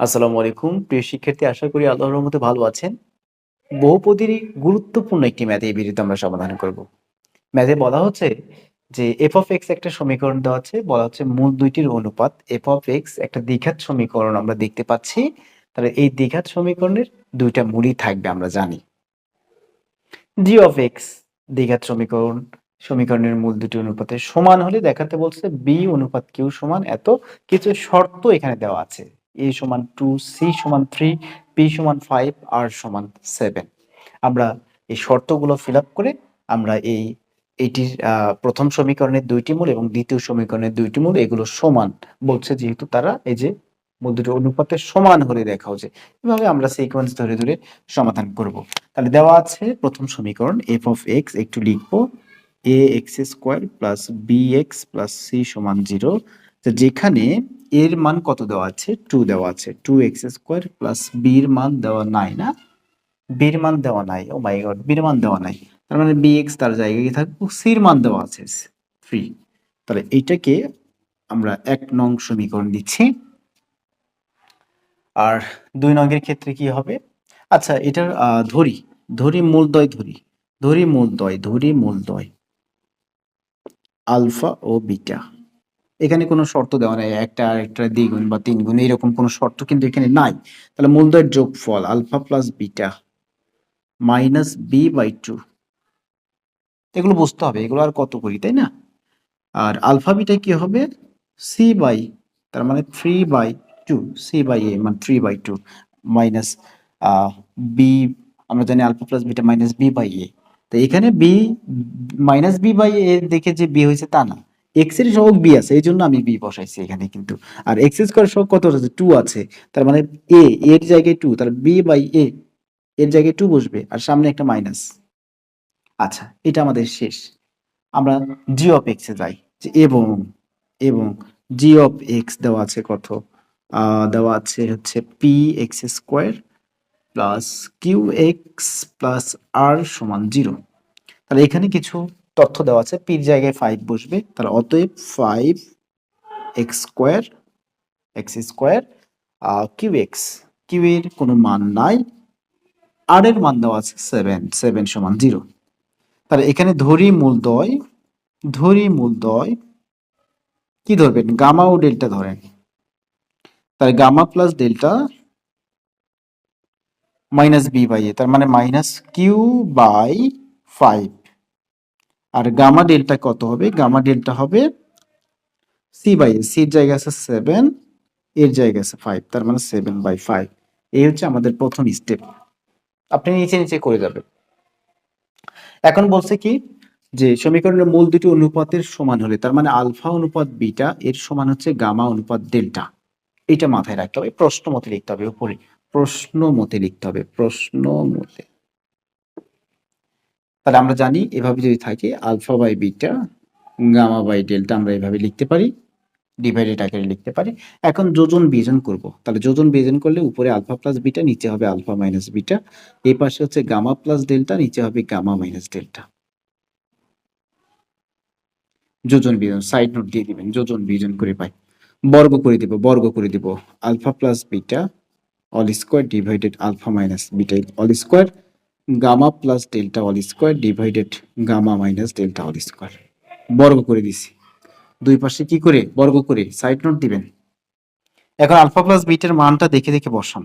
আসসালামু আলাইকুম। প্রিয় শিক্ষার্থী, আশা করি আল্লাহর রহমতে ভালো আছেন। বহুপদীরই গুরুত্বপূর্ণ একটি ম্যাথে এই ভিডিওতে আমরা সমাধান করব। ম্যাথে বলা হচ্ছে যে এফ অফ এক্স একটা সমীকরণ দেওয়া আছে, বলা হচ্ছে মূল দুইটির অনুপাত এফ অফ এক্স একটা দ্বিঘাত সমীকরণ আমরা দেখতে পাচ্ছি। তাহলে এই দ্বিঘাত সমীকরণের দুইটা মূলই থাকবে আমরা জানি। জি অফ এক্স দ্বিঘাত সমীকরণ, সমীকরণের মূল দুটি অনুপাতের সমান হলে দেখাতে বলছে বি অনুপাত কিউ সমান, এত কিছু শর্ত এখানে দেওয়া আছে। এ সমান টু সি সমান থ্রি পি সমান ফাইভ আর সমান সেভেন আমরা এই শর্তগুলো ফিল করে আমরা এই এইটির আহ, প্রথম সমীকরণের দুইটি মূল এবং দ্বিতীয় সমীকরণের দুইটি মূল এগুলো সমান বলছে যেহেতু তারা এই যে মূল দুটি অনুপাতের সমান হলে দেখা হচ্ছে। এভাবে আমরা সিকোয়েন্স ধরে ধরে সমাধান করব। তাহলে দেওয়া আছে প্রথম সমীকরণ এফ অফ এক্স একটু লিখব। A X square plus B X plus C সমান জিরো যেখানে এর মান কত দেওয়া আছে? টু দেওয়া আছে। টু এক্স স্কোয়ার প্লাস বির মান দেওয়া নাই না? বির মান দেওয়া নাই। ও মাই গড বির মান দেওয়া নাই। তার মানে বি এক্স তার জায়গায় থাকব? সির মান দেওয়া আছে থ্রি তাহলে এইটাকে আমরা এক নং সমীকরণ দিচ্ছি। আর দুই নঙ্গের ক্ষেত্রে কি হবে? আচ্ছা এটার ধরি। ধরি মূলদয় ধরি। ধরি মূলদয় ধরি মূলদয় আলফা ও বিটা। এখানে কোনো শর্ত দেওয়া নাই, একটা আর একটা দ্বিগুণ বা তিন গুণ এরকম কোনো শর্ত কিন্তু এখানে নাই। তাহলে মূলদয়ের যোগফল, alpha plus beta minus B by two, এগুলো বুঝতে হবে, এগুলো আর কত করি, তাই না? আর আলফা বিটা কি হবে? সি বাই, তার মানে three by two C by A মানে three by two minus B আমরা জানি alpha plus beta minus B by A তো এখানে B minus B by A দেখে যে বি হয়েছে তা না। এক্সের সহগ বি আছে, এই জন্য আমি বি বসাইছি এখানে কিন্তু। আর এক্স স্কোয়ার সহগ কত আছে? টু আছে। তার মানে এ এর জায়গায় টু তাহলে বি বাই এ এর জায়গায় টু বসবে, আর সামনে একটা মাইনাস আচ্ছা এটা আমাদের শেষ। আমরা জি অফ এক্স যাই। যে এবং এবং জি অফ এক্স দেওয়া আছে কত? দেওয়া আছে হচ্ছে P X square plus Q X plus R সমান জিরো তাহলে এখানে কিছু তথ্য দেওয়া আছে পির জায়গায় ফাইভ বসবে, তাহলে অতএব five X square X square Q X Q এর কোনো মান নাই আর এর মান দেওয়া আছে সেভেন সেভেন সমান জিরো তাহলে এখানে ধরি মূল মূলদয় ধরি মূল মূলদয় কি ধরবেন? গামা ও ডেল্টা ধরেন। তাহলে gamma plus delta minus B by A তার মানে মাইনাস কিউ বাই ফাইভ আর গামা ডেল্টা কত হবে? গামা ডেল্টা হবে সি বাই এ সির জায়গা আছে সেভেন এর জায়গা আছে ফাইভ তার মানে সেভেন বাই ফাইভ এই হচ্ছে আমাদের প্রথম স্টেপ আপনি নিচে নিচে করে যাবেন। এখন বলছে কি যে সমীকরণের মূল দুটি অনুপাতের সমান হলে, তার মানে আলফা অনুপাত বিটা, এর সমান হচ্ছে গামা অনুপাত ডেল্টা। এটা মাথায় রাখতে হবে, প্রশ্ন মতে লিখতে হবে, উপরে। প্রশ্ন মতে লিখতে হবে, প্রশ্ন মতে। তাহলে আমরা জানি এভাবে যদি থাকে alpha by beta gamma by delta আমরা এভাবে লিখতে পারি ডিভাইডেড আকারে লিখতে পারি। এখন যোজন বিজন করব। তাহলে যোজন বিজন করলে উপরে আলফা প্লাস বিটা, নিচে হবে আলফা মাইনাস বিটা। এই পাশে হচ্ছে গামা প্লাস ডেল্টা, নিচে হবে গামা মাইনাস ডেল্টা। যোজন বিজন সাইড নোট দিয়ে দিবেন, যোজন বিজন করে পাই। বর্গ করে দিব, বর্গ করে দিব। Alpha plus beta all square divided alpha minus beta all square gamma plus delta all square divided gamma minus delta all square বর্গ করে দিছি। দুই পাশে কি করে? বর্গ করে। সাইড নোট দিবেন। এখন আলফা প্লাস বিটার মানটা দেখে দেখে বসান।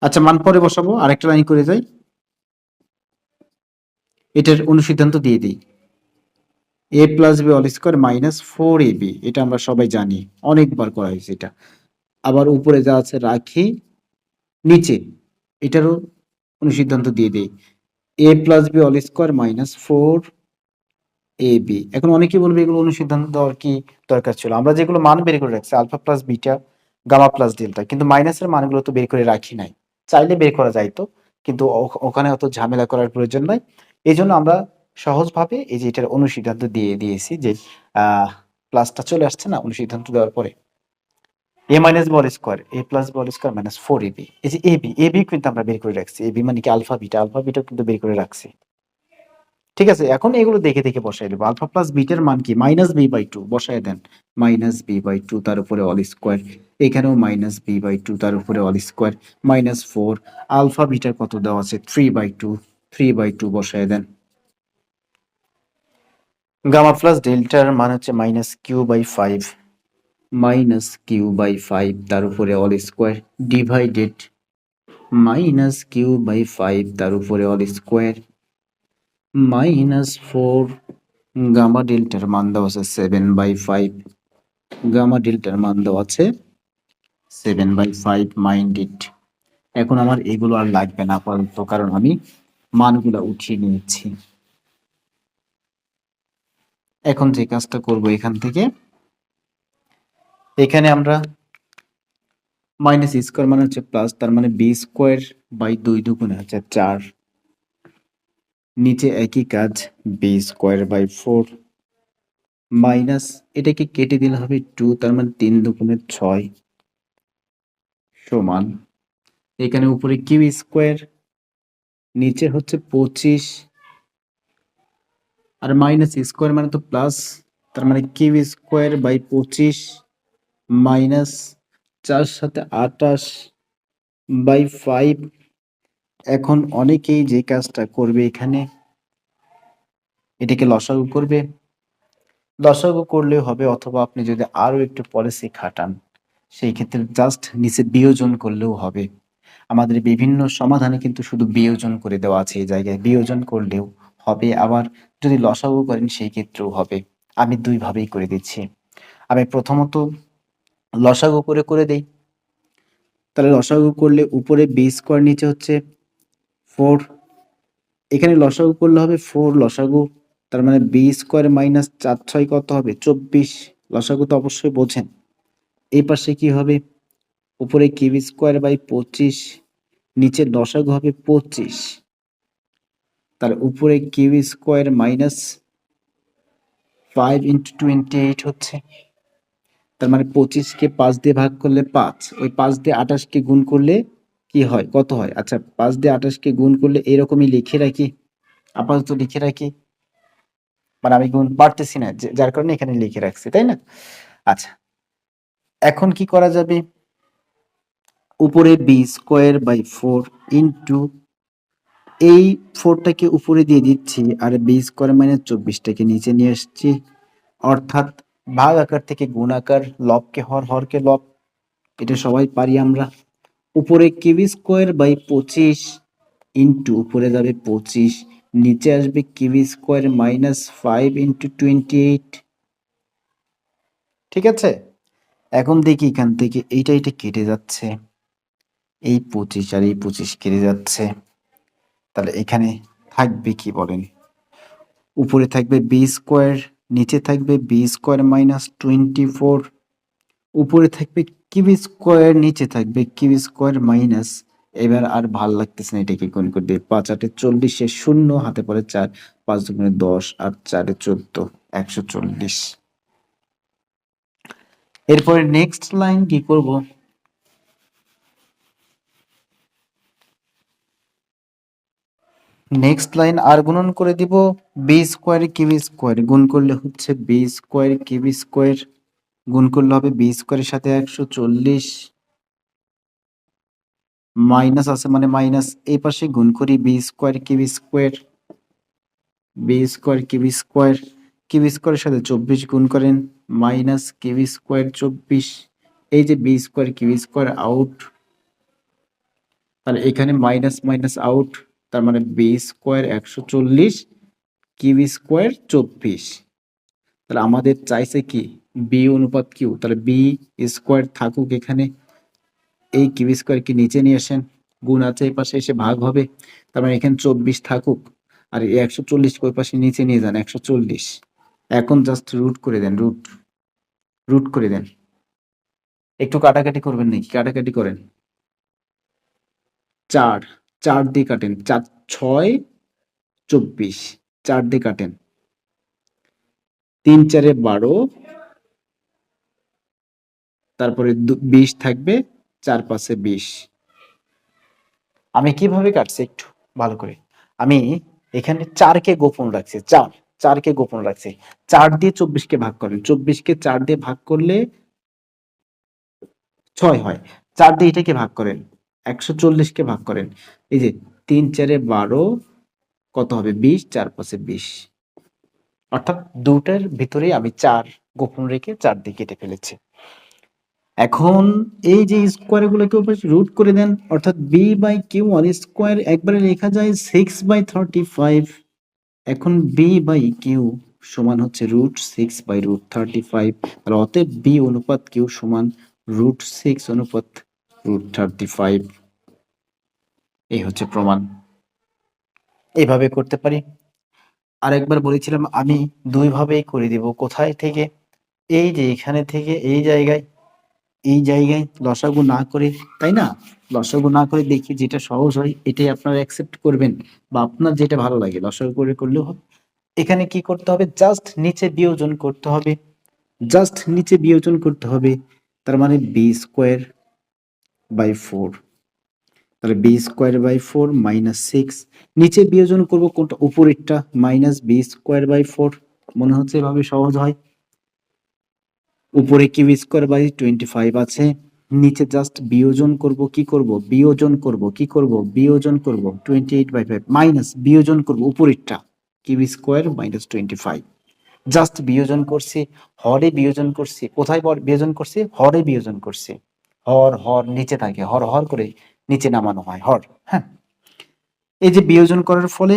আচ্ছা মান পরে বসাবো। আরেকটা লাইন করে যাই। এটার অনুসিদ্ধান্ত দিয়ে দিই। A plus B all square minus four A B এটা আমরা সবাই জানি। অনেকবার করা হয়েছে এটা। আবার উপরে যা আছে, রাখি। নিচে। এটারও অনুসিদ্ধান্ত দিয়ে দিই। A plus B all square minus four A B এখন অনেকেই বলবে এগুলো অনুসিদ্ধান্ত দেওয়ার কি দরকার ছিল? আমরা যেগুলো মান বের করে রাখছি alpha plus beta gamma plus delta কিন্তু মাইনাসের মানগুলো তো বের করে রাখি নাই। চাইলে বের করা যাইতো কিন্তু ও- ওখানে অত ঝামেলা করার প্রয়োজন নাই। এই জন্য আমরা সহজভাবে এই যে এটার অনুসিদ্ধান্ত দিয়ে দিয়েছি যে প্লাসটা চলে আসছে না, অনুসিদ্ধান্ত দেওয়ার পরে। A minus B all square A plus B all square minus four A B এই যে এ বি এ বি কিন্তু আমরা বের করে রাখছি। এ বি মানে কি আলফা বিটা আলফা বিটা কিন্তু বের করে রাখছি। ঠিক আছে, এখন এগুলো দেখে দেখে বসাই দেবো। আলফা প্লাস বিটার মান কি? মাইনাস বি বাই টু বসায় দেন। মাইনাস বি বাই টু তার উপরে অল স্কোয়ার এখানেও মাইনাস বি বাই টু তার উপরে all square minus four alpha bitter কত দেওয়া আছে? Three by two three by two বসায় দেন। গামা প্লাস ডেল্টার মান হচ্ছে minus Q by five minus Q by five তার উপরে all square divided minus Q by five তার উপরে all square minus four gamma ডেল্টার মান দেওয়া আছে সেভেন বাই ফাইভ গামা ডেল্টার মান দেওয়া আছে সেভেন বাই ফাইভ মাইন্ডেড এখন আমার এগুলো আর লাগবে না আপাতত, কারণ আমি মানগুলো উঠিয়ে নিয়েছি। এখন যে কাজটা করব এখান থেকে এখানে আমরা মাইনাস স্কোয়ার মানে হচ্ছে প্লাস তার মানে বি স্কোয়ার বাই দুই দুগুণে হচ্ছে চার। নিচে একই কাজ B square by four minus এটাকে কেটে দিলে হবে টু তার মানে তিন দুগুণে ছয় সমান। এখানে উপরে কিউ স্কোয়ার নিচে হচ্ছে পঁচিশ। আর মাইনাস স্কোয়ার মানে তো প্লাস তার মানে কিউ স্কোয়ার বাই পঁচিশ মাইনাস চার সাথে আটাশ বাই ফাইভ। এখন অনেকেই যে কাজটা করবে এখানে, এটাকে লসাগু করবে। লসাগু করলেও হবে, অথবা আপনি যদি আরও একটু পলিসি খাটান, সেই ক্ষেত্রে জাস্ট নিচে বিয়োজন করলেও হবে। আমাদের বিভিন্ন সমাধানে কিন্তু শুধু বিয়োজন করে দেওয়া আছে এই জায়গায়। বিয়োজন করলেও হবে, আবার যদি লসাগু করেন সেই ক্ষেত্রেও হবে। আমি দুইভাবেই করে দিচ্ছি। আমি প্রথমত লসাগু করে করে দেই। তাহলে লসাগু করলে উপরে বি স্কোয়ার নিচে হচ্ছে ফোর এখানে লসাগু করলে হবে ফোর লসাগু, তার মানে বি স্কোয়ার মাইনাস চার ছয় কত হবে? চব্বিশ। লসাগু তো অবশ্যই বোঝেন। এই পাশে কি হবে? উপরে কিউ স্কোয়ার বাই পঁচিশ, নিচে লসাগু হবে পঁচিশ। তার উপরে q square minus five into twenty eight হচ্ছে তার মানে পঁচিশকে পাঁচ দিয়ে ভাগ করলে পাঁচ। ওই পাঁচ দিয়ে আঠাশকে গুণ করলে কি হয়? কত হয়? আচ্ছা পাঁচ দিয়ে আঠাশকে গুণ করলে এরকমই লিখে রাখি। আপাতত লিখে রাখি। মানে আমি গুণ পারতেছি না যার কারণে এখানে লিখে রাখছি, তাই না? আচ্ছা। এখন কি করা যাবে? উপরে b square by four into এই ফোরটাকে উপরে দিয়ে দিচ্ছি, আর বি স্কোয়ার মাইনাস চব্বিশটাকে নিচে নিয়ে আসছি। অর্থাৎ ভাগ আকার থেকে গুণ আকার লবকে হর হরকে লব, এটা সবাই পারি আমরা। উপরে কিউ স্কোয়ার বাই পঁচিশ ইন্টু, উপরে যাবে পঁচিশ, নিচে আসবে q square minus five into twenty eight. ঠিক আছে? এখন দেখি এখান থেকে এইটা এটা কেটে যাচ্ছে। এই পঁচিশ আর এই পঁচিশ কেটে যাচ্ছে। তাহলে এখানে থাকবে কি বলেন? উপরে থাকবে বি স্কোয়ার নিচে থাকবে b square minus twenty four উপরে থাকবে কিউ স্কোয়ার নিচে থাকবে কিউ স্কোয়ার মাইনাস এবার আর ভালো লাগতেছে না এটাকে কোন করে দিয়ে। পাঁচ আটে চল্লিশে শূন্য, হাতে পরে চার, পাঁচ দুগুণে দশ, আর চারে চোদ্দ, একশো চল্লিশ। এরপরে নেক্সট লাইন কি করব? নেক্সট লাইন আর গুণন করে দিব বি স্কোয়ার কিউ স্কোয়ার গুণ করলে হচ্ছে বি স্কোয়ার কিউ স্কোয়ার গুণ করলে হবে বি স্কোয়ারের সাথে একশো চল্লিশ। মাইনাস আছে মানে মাইনাস এই পাশে গুণ করি b square q square b square q square q স্কোয়ারের সাথে চব্বিশ গুণ করেন, মাইনাস কিউ স্কোয়ার চব্বিশ। এই যে b square q square out তাহলে এখানে মাইনাস মাইনাস আউট তার মানে বি স্কোয়ার একশো চল্লিশ কিউ স্কোয়ার চব্বিশ। তাহলে আমাদের চাইছে কি? বি অনুপাত কিউ তাহলে বি স্কোয়ার থাকুক এখানে। এই কিউ স্কোয়ার কি নিচে নিয়ে আসেন। গুণ আছে এই পাশে, এসে ভাগ হবে। তার মানে এখানে চব্বিশ থাকুক। আর এই একশো চল্লিশ ওই পাশে? নিচে নিয়ে যান, একশো চল্লিশ। এখন জাস্ট রুট করে দেন রুট রুট করে দেন। একটু কাটাকাটি করবেন নাকি? কাটাকাটি করেন। চার। চার দিয়ে কাটেন, চার, ছয়, চব্বিশ, চার দিয়ে কাটেন। তিন, চারে বারো, তারপরে বিশ থাকবে, চার পাশে বিশ। আমি কীভাবে কাটছি একটু ভালো করে? আমি এখানে চারকে গোপন রাখছে, চার, চারকে গোপন রাখছে। চার দিয়ে চব্বিশকে ভাগ করেন, চব্বিশকে চার দিয়ে ভাগ করলে ছয় হয়। চার দিয়ে এটাকে ভাগ করেন। একশো চল্লিশকে ভাগ করেন। এই যে তিন চারে বারো, কত হবে? বিশ, চার পাঁচে বিশ। অর্থাৎ দুটার ভিতরে আমি চার গোপন রেখে চার দিয়ে কেটে ফেলেছি। এখন এই যে স্কোয়ার গুলোকে রুট করে দেন, অর্থাৎ বি বাই কিউ আর স্কোয়ার একবারে লেখা যায় সিক্স বাই থার্টি ফাইভ এখন বি বাই কিউ সমান হচ্ছে root six by root thirty five তাহলে অতএব বি অনুপাত কিউ সমান রুট সিক্স অনুপাত রুট থার্টি ফাইভ এই হচ্ছে প্রমাণ। এইভাবে করতে পারি। আরেকবার বলেছিলাম, আমি দুই ভাবেই করে দিব। কোথায় থেকে? এই যে এখানে থেকে, এই জায়গায় এই জায়গায় লসাগু না করে, তাই না? লসাগু না করে দেখি যেটা সহজ হয়, এটাই আপনারা অ্যাকসেপ্ট করবেন বা আপনার যেটা ভালো লাগে, লসাগু করে করলেও হবে। এখানে কি করতে হবে? জাস্ট নিচে বিয়োজন করতে হবে। জাস্ট নিচে বিয়োজন করতে হবে। তার মানে বি স্কোয়ার বাই ফোর। তাহলে b square by four minus six. নিচে বিয়োজন করব কোনটা? উপরেরটা minus b square by four. মনে হচ্ছে এভাবে সহজ হয়। উপরে কি q square by twenty five আছে? নিচে জাস্ট বিয়োজন করব কি করব? বিয়োজন করব কি করব? বিয়োজন করব twenty eight by five minus বিয়োজন করব উপরেরটা কি q square minus twenty five. Just বিয়োজন করছি, হরে বিয়োজন করছি, কোথায় বিয়োজন করছি? হরে বিয়োজন করছি। হর হর নিচে থাকে, হর হর করে নিচে নামানো হয়, হর হ্যাঁ। এই যে বিয়োজন করার ফলে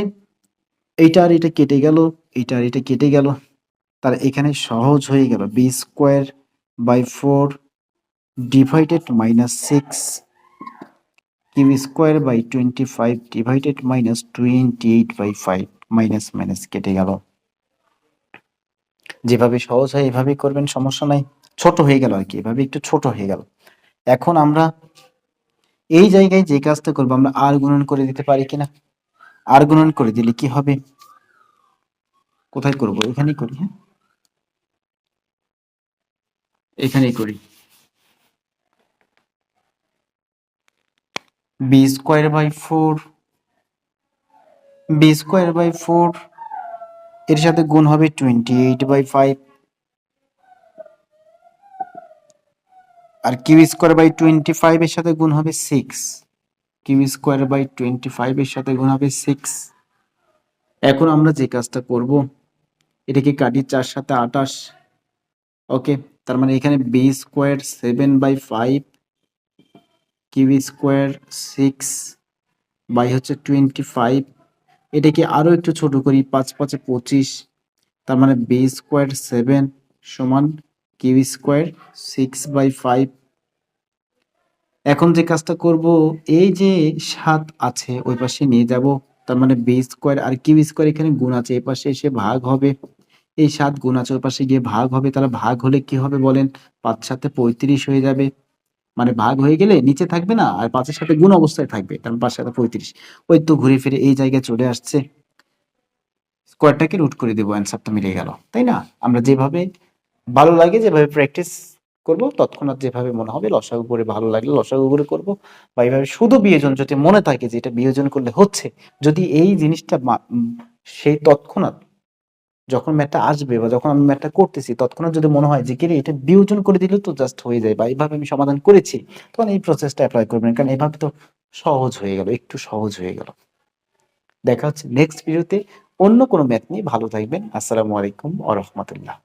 এইটা আর এটা কেটে গেল, এইটা আর এটা কেটে গেল, তার এখানে সহজ হয়ে গেল। B square by four divided minus six q square by twenty five divided minus twenty eight by five minus minus কেটে গেল। যেভাবে সহজ হয়, এভাবেই করবেন, সমস্যা নাই। ছোট হয়ে গেল আর কি, এভাবে একটু ছোট হয়ে গেল। এখন আমরা এই জায়গায় যে কাজটা করব, আমরা আর গুণন করে দিতে পারি কিনা? আর গুণন করে দিলে কি হবে? কোথায় করব? এখানেই করি হ্যাঁ? এখানেই করি। B square by four b square by four এর সাথে গুণ হবে twenty eight by five R q square by twenty five এর সাথে গুণ হবে six. Q square by twenty five এর সাথে গুণ হবে সিক্স। এখন আমরা যে কাজটা করব, এটাকে কাটি চার সাথে আটাশ ওকে, তার মানে এখানে b square seven by five, q square six by হচ্ছে টোয়েন্টি ফাইভ। এটাকে আরও একটু ছোট করি, পাঁচ পাঁচে পঁচিশ। তার মানে বি স্কোয়ার সেভেন সমান q square six by five. এখন যে কাজটা করব, এই যে সাত আছে, ওই পাশে নিয়ে যাব। তার মানে বি স্কোয়ার আর কিউ স্কোয়ার এখানে গুণ আছে, এই পাশে এসে ভাগ হবে। এই সাত গুণ আছে, ওই পাশে গিয়ে ভাগ হবে, তাহলে ভাগ হলে কি হবে বলেন? পাঁচ সাথে পঁয়ত্রিশ হয়ে যাবে। মানে ভাগ হয়ে গেলে নিচে থাকবে না, আর পাঁচের সাথে গুণ অবস্থায় থাকবে কারণ পাঁচ সাথে পঁয়ত্রিশ। ওই তো ঘুরে ফিরে এই জায়গায় চলে আসছে। স্কোয়ারটাকে রুট করে দেবো, অ্যান্সারটা মিলে গেল, তাই না? আমরা যেভাবে ভালো লাগে যেভাবে প্র্যাকটিস করব তৎক্ষণাৎ যেভাবে মনে হবে লসাগু করে ভালো লাগলে লসাগু করে করব বা এইভাবে শুধু বিয়োজন যদি মনে থাকে যে এটা বিয়োজন করলে হচ্ছে যদি এই জিনিসটা সেই তৎক্ষণাৎ যখন ম্যাথটা আসবে বা যখন আমি ম্যাথটা করতেছি তৎক্ষণাৎ যদি মনে হয় যে কি রে, এটা বিয়োজন করে দিলে তো জাস্ট হয়ে যায় বা এইভাবে আমি সমাধান করেছি তখন এই প্রসেসটা অ্যাপ্লাই করবেন। কারণ এইভাবে তো সহজ হয়ে গেল একটু সহজ হয়ে গেল। দেখা হচ্ছে নেক্সট ভিডিওতে অন্য কোনো ম্যাথ নিয়ে। ভালো থাকবেন। আসসালামু আলাইকুম আ রহমতুল্লাহ।